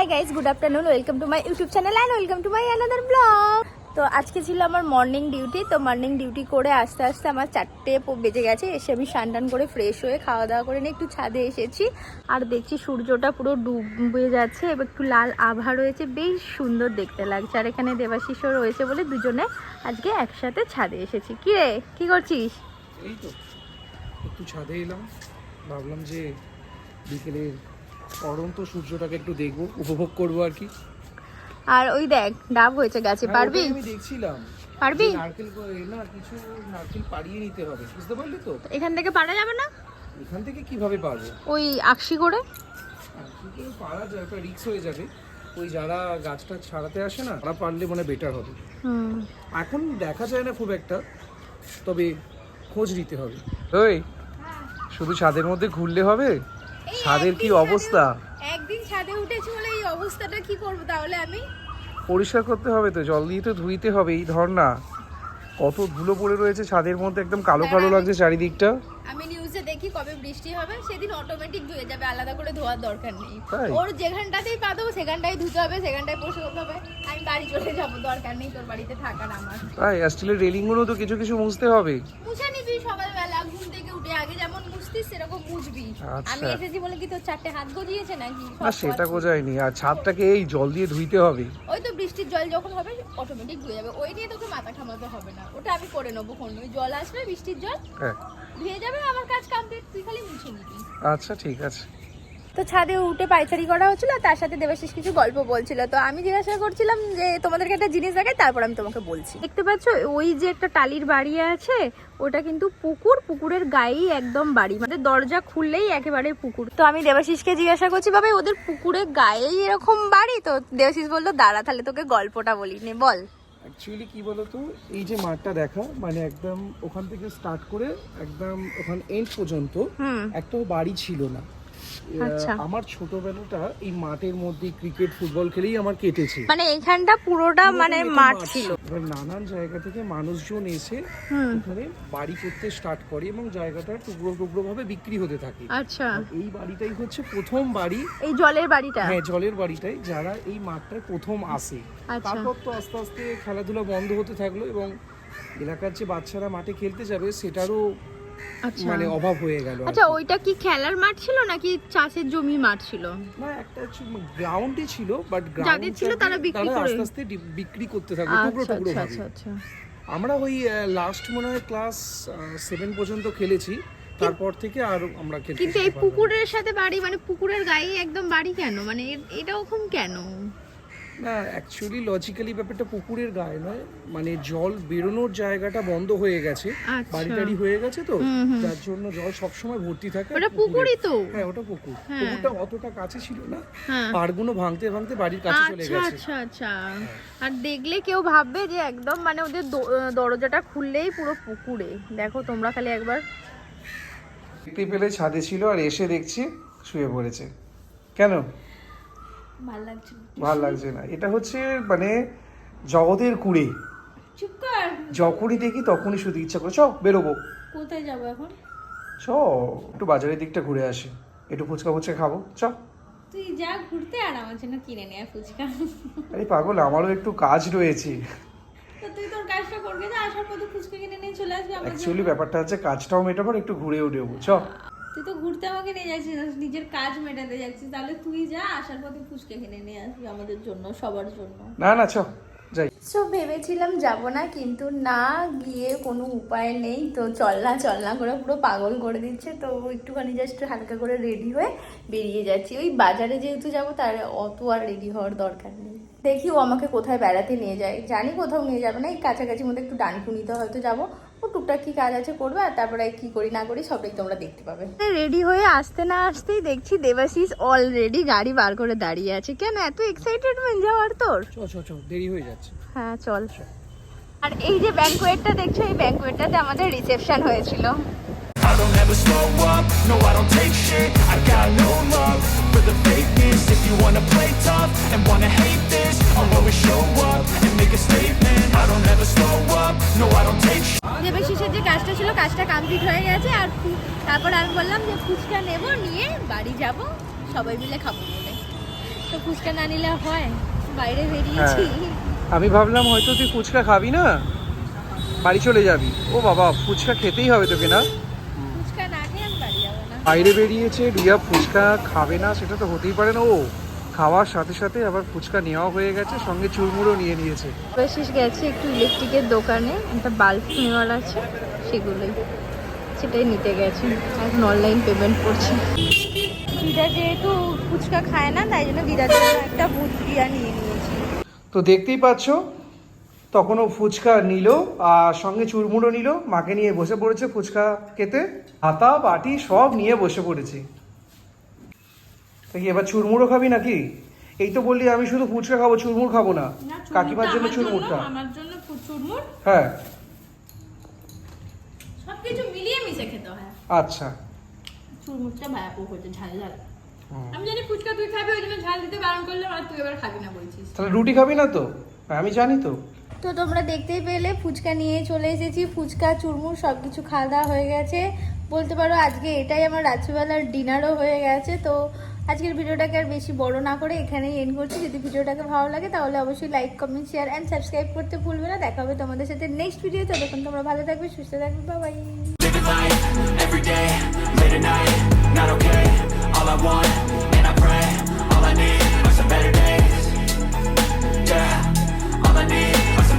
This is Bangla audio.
Hi guys good afternoon welcome to my YouTube channel and welcome to my another blog তো আজকে ছিল আমার মর্নিং ডিউটি তো মর্নিং ডিউটি করে আস্তে আস্তে আমার চারটে বেজে গেছে। এসে আমি টান করে ফ্রেশ হয়ে খাওয়া দাওয়া করে নিয়ে একটু ছাদে এসেছি। আর দেখছি সূর্যটা পুরো ডুবে যাচ্ছে এবার একটু লাল আভা রয়েছে। বেশ সুন্দর দেখতে লাগছে। আর এখানে দেবাশিসও রয়েছে বলে দুজনে আজকে একসাথে ছাদে এসেছি। কি রে? কি করছিস? এই তো, একটু ছাদে এলাম। ভাবলাম যে বিকেলের পরন্ত সূর্যটাকে একটু দেখব উপভোগ করব আর কি। আর ওই দেখ ডাব হয়েছে গাছে হ্যাঁ, পারবি? আমি দেখছিলাম। পারবি? নারকেল না কিছু নারকেল পাড়িয়ে নিতে হবে বুঝতে পারলি তো? এখান থেকে পারা যাবে না? এখান থেকে কীভাবে পারব? ওই আকশি করে? পারা যায় একটা রিক্স হয়ে যাবে। ওই যারা গাছটা ছাড়াতে আসে না তারা পারলে মানে বেটার হবে। হুম। এখন দেখা যায় না খুব একটা তবে খোঁজ নিতে হবে। ওই শুধু ছাদের মধ্যে ঘুরলে হবে? ছাদের কি অবস্থা? একদিন ছাদে উঠেছি বলে এই অবস্থাটা কি করব তাহলে আমি? পরিষ্কার করতে হবে তো জল দিয়ে তো ধুইতে হবে এই ধর না। কত ধুলো পড়ে রয়েছে ছাদের মধ্যে একদম কালো কালো লাগছে চারিদিকটা। আমি নিউজে দেখি কবে বৃষ্টি হবে সেদিন অটোমেটিক ধুয়ে যাবে আলাদা করে ধোয়ার দরকার নেই? ওর যেখানটাতেই পা দেবো সেখানটাই ধুতে হবে সেখানটায় পরিষ্কার করতে হবে। আমি বাড়ি চলে যাব দরকার নেই তোর বাড়িতে থাকার আমার। তাই স্টিলের রেলিংগুলো তো কিছু কিছু মুছতে হবে। মুছে নিবি সকালবেলা উঠে আগে যেমন মুছতিস সেরকম মুছবি আচ্ছা। আমি এসেছি বলে কি তোর চারটে হাত গজিয়েছে নাকি? না সেটা আর ছাদটাকে এই জল দিয়ে ধুইতে হবে। ওই তো বৃষ্টির জল যখন হবে অটোমেটিক ধুয়ে যাবে। ওই নিয়ে তোকে মাথা ঘামাতে হবে না। ওটা আমি করে নেব কোন ওই জল আসবে বৃষ্টির জল হ্যাঁ। ধুয়ে যাবে আমার কাজ কমপ্লিট তুই খালি মুছে নিবি। আচ্ছা ঠিক আছে। তো ছাদে উঠে পাইচারি করা হচ্ছিল তার সাথে দেবাশিস কিছু গল্প বলছিল। তো আমি জিজ্ঞাসা করছিলাম যে তোমাদেরকে একটা জিনিস দেখাই তারপর আমি তোমাকে বলছি। দেখতে পাচ্ছ ওই যে একটা টালির বাড়ি আছে ওটা কিন্তু পুকুর পুকুরের গায়েই একদম বাড়ি। মানে দরজা খুললেই একেবারে পুকুর। তো আমি দেবাশিসকে জিজ্ঞাসা করছি বাবা ওদের পুকুরের গায়েই এরকম বাড়ি? তো দেবাশিস বলল দাঁড়া তাহলে তোকে গল্পটা বলি নে বল। অ্যাকচুয়ালি কি বলতো এই যে মাঠটা দেখা মানে একদম ওখান থেকে স্টার্ট করে একদম ওখান এন্ড পর্যন্ত হুম। একটাও বাড়ি ছিল না। আমার ছোটবেলাটা এই মাঠের মধ্যে ক্রিকেট ফুটবল খেলেই আমার কেটেছে। মানে এইখানটা পুরোটা মানে মাঠ ছিল। নানান জায়গা থেকে মানুষজন এসে এখানে বাড়ি করতে স্টার্ট করে এবং জায়গাটা টুকরো টুকরো ভাবে বিক্রি হতে থাকে। আচ্ছা। এই বাড়িটাই হচ্ছে প্রথম বাড়ি। এই জলের বাড়িটা? হ্যাঁ জলের বাড়িটাই যারা এই মাঠটায় প্রথম আসে। আচ্ছা। তারপর তো আস্তে আস্তে খেলাধুলা বন্ধ হতে থাকল এবং এলাকার যে বাচ্চারা মাঠে খেলতে যাবে সেটারও আচ্ছা মানে অভাব হয়ে গেল আচ্ছা ওইটা কি খেলার মাঠ ছিল নাকি চাষের জমি মাঠ ছিল? না একটা গ্রাউন্ডই ছিল বাট যাদের ছিল তারা বিক্রি করে? আস্তে আস্তে বিক্রি করতে থাকল টুকরো আচ্ছা টুকরো আচ্ছা আচ্ছা আচ্ছা। আমরা ওই লাস্ট মনে হয় ক্লাস সেভেন পর্যন্ত খেলেছি। তারপর থেকে আর আমরা খেলতে কিন্তু এই। পুকুরের সাথে বাড়ি মানে পুকুরের গায়ে একদম বাড়ি কেন? মানে এ- এটা ওরকম কেন? না অ্যাকচুয়ালি লজিক্যালি ব্যাপারটা পুকুরের গায়ে নয়। মানে জল বেরোনোর জায়গাটা বন্ধ হয়ে গেছে। আচ্ছা। বাড়ি টাড়ি হয়ে গেছে তো। যার জন্য জল সবসময় ভর্তি থাকে। ওটা পুকুরই তো। হ্যাঁ ওটা পুকুর। হ্যাঁ। পুকুরটা অতটা কাছে ছিল না। হ্যাঁ। পাড়গুলো ভাঙতে ভাঙতে বাড়ির কাছে চলে আচ্ছা গেছে। আচ্ছা আচ্ছা। আর দেখলে কেউ ভাববে যে একদম মানে ওদের দরজাটা খুললেই পুরো পুকুরে। দেখো তোমরা খালি একবার। পেলে ছাদে ছিল আর এসে দেখছি শুয়ে পড়েছে। কেন? ভালো লাগছে না। এটা হচ্ছে মানে জগতের কুড়ে। চুপ কর। যখনই দেখি তখনই শুধু ইচ্ছা করে। চ বেরোবো। কোথায় যাব এখন? চ একটু বাজারের দিকটা ঘুরে আসি। একটু ফুচকা ফুচকা খাব। চ তুই যা ঘুরতে আর আমার জন্য কিনে নেয় ফুচকা। আরে পাগল আমারও একটু কাজ রয়েছে। তো তুই তোর কাজটা করবি না? আসার পথে ফুচকা কিনে নিয়ে চলে আসবি আমার অ্যাকচুয়ালি ব্যাপারটা হচ্ছে কাজটাও মেটাবার একটু ঘুরেও নেব। চ তুই তো ঘুরতে আমাকে নিয়ে যাচ্ছিস না, নিজের কাজ মেটাতে যাচ্ছিস। তাহলে তুই যা আসার পথে ফুচকা কিনে নিয়ে আসবি আমাদের জন্য সবার জন্য। না না চ সো ভেবেছিলাম যাব না কিন্তু না গিয়ে কোনো উপায় নেই। তো চল না চল না করে পুরো পাগল করে দিচ্ছে। তো একটুখানি জাস্ট হালকা করে রেডি হয়ে বেরিয়ে যাচ্ছি। ওই বাজারে যেহেতু যাব তার অত আর রেডি হওয়ার দরকার নেই। দেখি ও আমাকে কোথায় বেড়াতে নিয়ে যায়। জানি কোথাও নিয়ে যাবে না এই কাছাকাছি মধ্যে একটু ডানকুনিতে হয়তো যাব। ও টুকটাক কি কাজ আছে করবে আর তারপরে কি করি না করি সবটাই তোমরা দেখতে পাবে। রেডি হয়ে আসতে না আসতেই দেখছি দেবাশিস অলরেডি গাড়ি বার করে দাঁড়িয়ে আছে। কেন এত এক্সাইটেডমেন্ট যাওয়ার তোর? দেরি হয়ে যাচ্ছে। হ্যাঁ চল। আর এই যে ব্যাঙ্কোয়েটটা দেখছ এই ব্যাঙ্কোয়েটটাতে আমাদের রিসেপশন হয়েছিল। I don't ever slow up, no I don't take shit I got no love for the fakeness. If you wanna play tough and wanna hate this I'll always show up and make a statement. দেবাশিসের যে কাজটা ছিল কাজটা কমপ্লিট হয়ে গেছে আর তারপর আমি বললাম যে ফুচকা নেব নিয়ে বাড়ি যাব সবাই মিলে খাব বলে। তো ফুচকা না নিলে হয় বাইরে বেরিয়েছি। আমি ভাবলাম হয়তো তুই ফুচকা খাবি না? বাড়ি চলে যাবি। ও বাবা ফুচকা খেতেই হবে তোকে না? ফুচকা না খেয়ে আমি বাড়ি যাব না। বাইরে বেরিয়েছে রিয়া ফুচকা খাবে না সেটা তো হতেই পারে না। ও খাওয়ার সাথে সাথে আবার ফুচকা নেওয়া হয়ে গেছে সঙ্গে চুরমুড়ো নিয়ে নিয়েছে। অবশেষ গেছে একটু ইলেকট্রিকের দোকানে একটা বাল্ব নেওয়ার আছে সেগুলোই। সেটাই নিতে গেছে এখন অনলাইন পেমেন্ট করছে। দিদা যেহেতু ফুচকা খায় না তাই জন্য দিদার জন্য একটা ভূত বিয়া নিয়ে নিয়েছি। তো দেখতেই পাচ্ছ তখন ও ফুচকা নিল আর সঙ্গে চুরমুড়ো নিল মাকে নিয়ে বসে পড়েছে ফুচকা খেতে। হাতা বাটি সব নিয়ে বসে পড়েছি। তা কি এবার চুরমুড়ো খাবি নাকি? এই তো বললি আমি শুধু ফুচকা খাব চুরমুড় খাব না। কাকিমার জন্য চুরমুড়টা। আমার জন্য চুরমুর হ্যাঁ। সব কিছু মিলিয়ে মিশে খেতে হয়। আচ্ছা। চুরমুরটা ভায়াপো হয়েছে ঝাল ঝাল। আমি জানি ফুচকা তুই খাবি ওই জন্য ঝাল দিতে বারণ করলাম আর তুই এবার খাবি না বলছিস। তাহলে রুটি খাবি না তো? হ্যাঁ, আমি জানি তো। তো তোমরা দেখতেই পেলে ফুচকা নিয়ে চলে এসেছি। ফুচকা চুরমুর সব কিছু খাওয়া দাওয়া হয়ে গেছে। বলতে পারো আজকে এটাই আমার রাত্রিবেলার ডিনারও হয়ে গেছে। তো আজকের ভিডিওটাকে আর বেশি বড় না করে এখানেই এন্ড করছি। যদি ভিডিওটাকে ভালো লাগে তাহলে অবশ্যই like comment share and subscribe করতে ভুলবে না। দেখা হবে তোমাদের সাথে নেক্সট ভিডিও ততক্ষণ তোমরা ভালো থাকবে সুস্থ থাকবে। বাবাই Not okay, all I want